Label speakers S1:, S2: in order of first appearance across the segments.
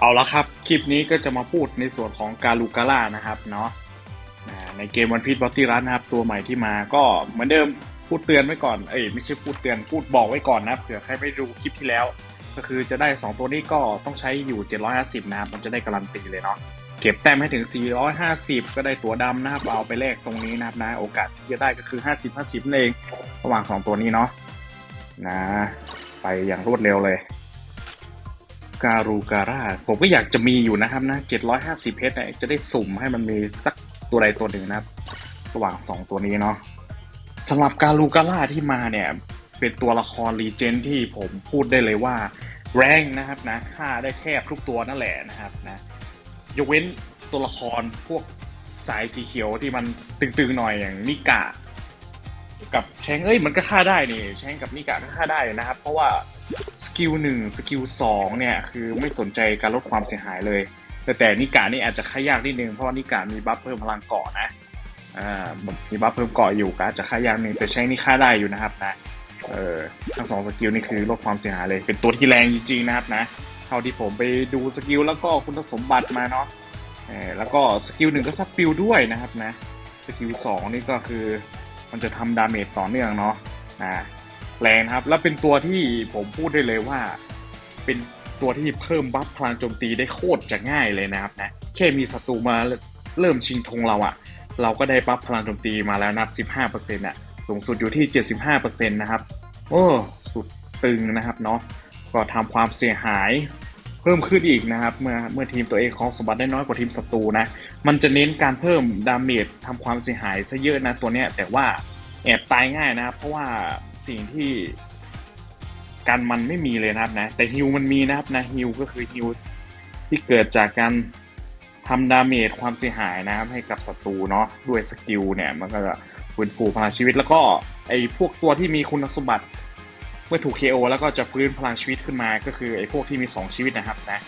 S1: เอาละครับ คลิปนี้ก็จะมาพูดในส่วนของกาลูกาล่านะครับเนาะในเกมวันพี e บอตตี้รันนะครับ ตัวใหม่ที่มาก็เหมือนเดิมพูดเตือนไว้ก่อน เอ้ยไม่ใช่พูดเตือนพูดบอกไว้ก่อนนะเผื่อใครไม่ดูคลิปที่แล้ว ก็คือจะได้ 2 ตัวนี้ก็ต้องใช้อยู่ 750 นะครับ มันจะได้การันตีเลยเนาะเก็บแต้มให้ถึง 450 ก็ได้ตัวดำนะครับ เอาไปแลกตรงนี้นะครับนะโอกาสที่จะได้ก็คือ 50-50นั่นเองระหว่าง 2 ตัวนี้เนาะนะ ไปอย่างรวดเร็วเลย การูการ่าผมก็อยากจะมีอยู่นะครับนะ 750เพชรเนี่ยจะได้สุ่มให้มันมีสักตัวใดตัวหนึ่งนะครับ ระหว่าง 2 ตัวนี้เนาะสำหรับการูการ่าที่มาเนี่ย เป็นตัวละครรีเจนที่ผมพูดได้เลยว่า แรงนะครับนะฆ่าได้แทบทุกตัวนั่นแหละนะครับนะยกเว้นตัวละครพวกสายสีเขียวที่มันตึงๆหน่อยอย่างนิกะ กับแชงเอ้ยมันก็ฆ่าได้นี่แชงกับนิกะก็ฆ่าได้นะครับ เพราะว่า กิลหนึ่งสกิลสองเนี่ยคือไม่สนใจการลดความเสียหายเลย แต่แต่นิกะนี่อาจจะฆ่ายากนิดนึงเพราะว่านิกะมีบัฟเพิ่มพลังเกาะนะอ่ามีบัฟเพิ่มเกาะอยู่ก็อาจจะฆ่ายากนึงแต่แชงนี่ฆ่าได้อยู่นะครับนะเออทั้งสองสกิลนี่คือลดความเสียหายเลย เป็นตัวที่แรงจริงๆนะครับนะเท่าที่ผมไปดูสกิลแล้วก็คุณสมบัติมาเนาะเออแล้วก็สกิลหนึ่งก็ซับฟิลด้วยนะครับนะสกิลสองนี่ก็คือมันจะทำดาเมจต่อเนื่องเนาะนะ แรงครับ แล้วเป็นตัวที่ผมพูดได้เลยว่า เป็นตัวที่เพิ่มบัฟพลังโจมตีได้โคตรจะง่ายเลยนะครับนะแค่มีศัตรูมาเริ่มชิงธงเราอะเราก็ได้บัฟพลังโจมตีมาแล้วนับ 15%อนะสูงสุดอยู่ที่ 75%นะครับโอ้สุดตึงนะครับเนาะก็ทำความเสียหายเพิ่มขึ้นอีกนะครับ เมื่อเมื่อทีมตัวเองของสมบัติได้น้อยกว่าทีมศัตรูนะ มันจะเน้นการเพิ่มดาเมจทำความเสียหายซะเยอะนะตัวเนี้ยแต่ว่าแอบตายง่ายนะครับ เพราะว่า สิ่งที่กันมันไม่มีเลยนะครับนะ แต่ฮิวมันมีนะครับนะฮิวก็คือฮิวที่เกิดจากการทำดาเมจความเสียหายนะครับให้กับศัตรูเนาะด้วยสกิลเนี่ยมันก็จะฟื้นฟูพลังชีวิตแล้วก็ไอ้พวกตัวที่มีคุณสมบัติ เมื่อถูก KO แล้วก็จะฟื้นพลังชีวิตขึ้นมาก็คือไอ้พวกที่มี 2 ชีวิตนะครับนะ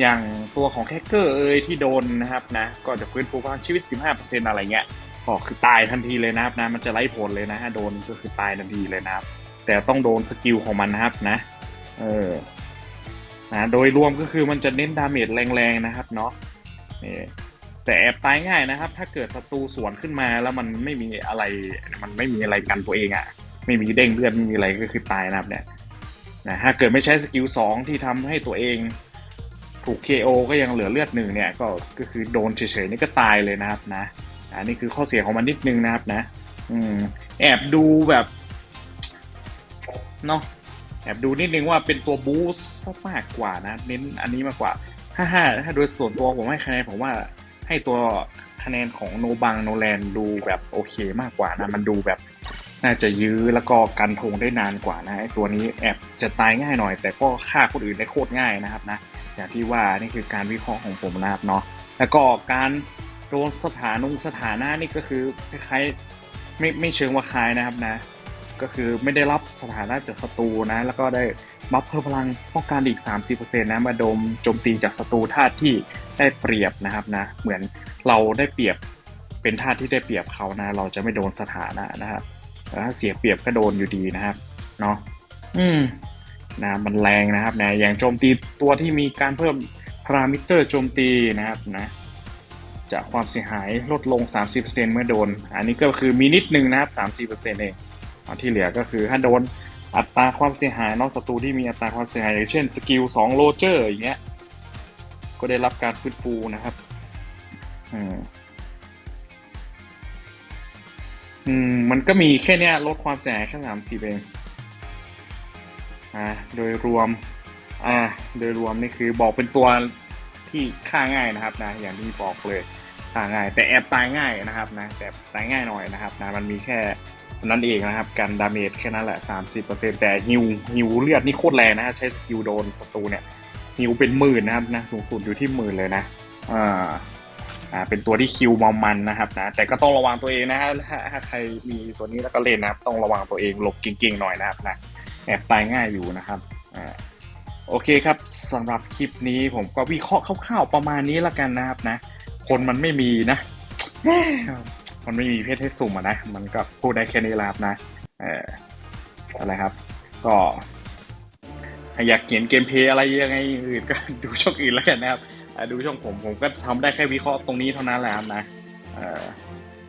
S1: อย่างตัวของแคคเกอร์เอยที่โดนนะครับนะก็จะฟื้นฟูพลังชีวิต 15%อะไรเงี้ย ก็คือตายทันทีเลยนะครับนะมันจะไล่ผลเลยนะฮะโดนก็คือตายทันทีเลยนะครับ แต่ต้องโดนสกิลของมันนะครับนะเออนะโดยรวมก็คือมันจะเน้นดาเมจแรงๆนะครับเนาะนี่แต่แอบตายง่ายนะครับ ถ้าเกิดศัตรูสวนขึ้นมาแล้วมันไม่มีอะไร มันไม่มีอะไรกันตัวเองอะ่ะ ไม่มีเด้งเลือดไม่มีอะไรก็คือตายนะครับเนี่ยนะถ้าเกิดไม่ใช้สกิลสองที่ทำให้ตัวเอง ถูก KO ก็ยังเหลือเลือดหนึ่งเนี่ยก็ก็คือโดนเฉยๆนี่ก็ตายเลยนะครับนะ อันนี้คือข้อเสียของมันนิดนึงนะครับนะ อืม แอบดูแบบเนาะแอบดูนิดนึงว่าเป็นตัวบูสต์มากกว่านะ เน้นอันนี้มากกว่าถ้าถ้าถ้าโดยส่วนตัวผมให้คะแนนผมว่าให้ตัวคะแนนของโนบังโนแลนดูแบบโอเคมากกว่านะ มันดูแบบน่าจะยื้อแล้วก็กันธงได้นานกว่านะไอตัวนี้แอบจะตายง่ายหน่อย แต่ก็ฆ่าคนอื่นได้โคตรง่ายนะครับนะอย่างที่ว่านี่คือการวิเคราะห์ของผมนะครับเนาะแล้วก็การ โดนสถานุสถานะนี่ก็คือคล้ายๆไม่ไม่เชิงว่าคลายนะครับนะ ก็คือไม่ได้รับสถานะจากศัตรูนะ แล้วก็ได้บัฟเพิ่มพลังป้องกันอีก 30%นะมาโดมโจมตีจากศัตรูธาตุที่ได้เปรียบนะครับนะ เหมือนเราได้เปรียบเป็นธาตุที่ได้เปรียบเขานะ เราจะไม่โดนสถานะนะครับแต่ถ้าเสียเปรียบก็โดนอยู่ดีนะครับเนาะอืมนะมันแรงนะครับนะอย่างโจมตีตัวที่มีการเพิ่มพารามิเตอร์โจมตีนะครับนะ จะความเสียหายลดลง 30%เมื่อโดน อันนี้ก็คือมีนิดนึงนะครับ30%เองที่เหลือก็คือถ้าโดนอัตราความเสียหายนอกศัตรูที่มีอัตราความเสียหายอย่างเช่นสกิล2โรเจอร์อย่างเงี้ยก็ได้รับการฟื้นฟูนะครับอืมอืมมันก็มีแค่เนี้ยลดความเสียหายแค่สามสิบเองอ่าโดยรวมอ่าโดยรวมนี่คือบอกเป็นตัวที่ฆ่าง่ายนะครับนะอย่างที่บอกเลย ฆ่าง่าย แต่แอบตายง่ายนะครับนะแต่ตายง่ายหน่อยนะครับนะมันมีแค่นั้นเองนะครับการดาเมจแค่นั้นแหละ 30%แต่ฮิวฮิวเลือดนี่โคตรแรงนะใช้สกิลโดนศัตรูเนี่ยฮิวเป็นหมื่นนะครับนะสูงสุดอยู่ที่หมื่นเลยนะอ่าอ่าเป็นตัวที่คิวมอมมันนะครับนะแต่ก็ต้องระวังตัวเองนะฮะถ้าถ้าใครมีตัวนี้แล้วก็เล่นนะครับ ต้องระวังตัวเองหลบเก่งๆหน่อยนะครับนะแอบตายง่ายอยู่นะครับอ่าโอเคครับสำหรับคลิปนี้ผมก็วิเคราะห์คร่าวๆประมาณนี้แล้วกันนะครับนะ คนมันไม่มีนะมันไม่มีเพศให้สุ่มอะนะ มันก็พูดได้แค่นี้แหละครับนะเอออะไรครับ ก็พอยากเห็นเกมเพลย์อะไรยังไงอื่นก็ดูช่องอื่นแล้วกันนะครับอ่าดูช่องผมผมก็ทำได้แค่วิเคราะห์ตรงนี้เท่านั้นแหละครับนะเอ่อ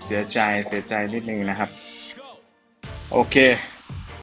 S1: เสียใจเสียใจนิดนึงนะครับ โอเค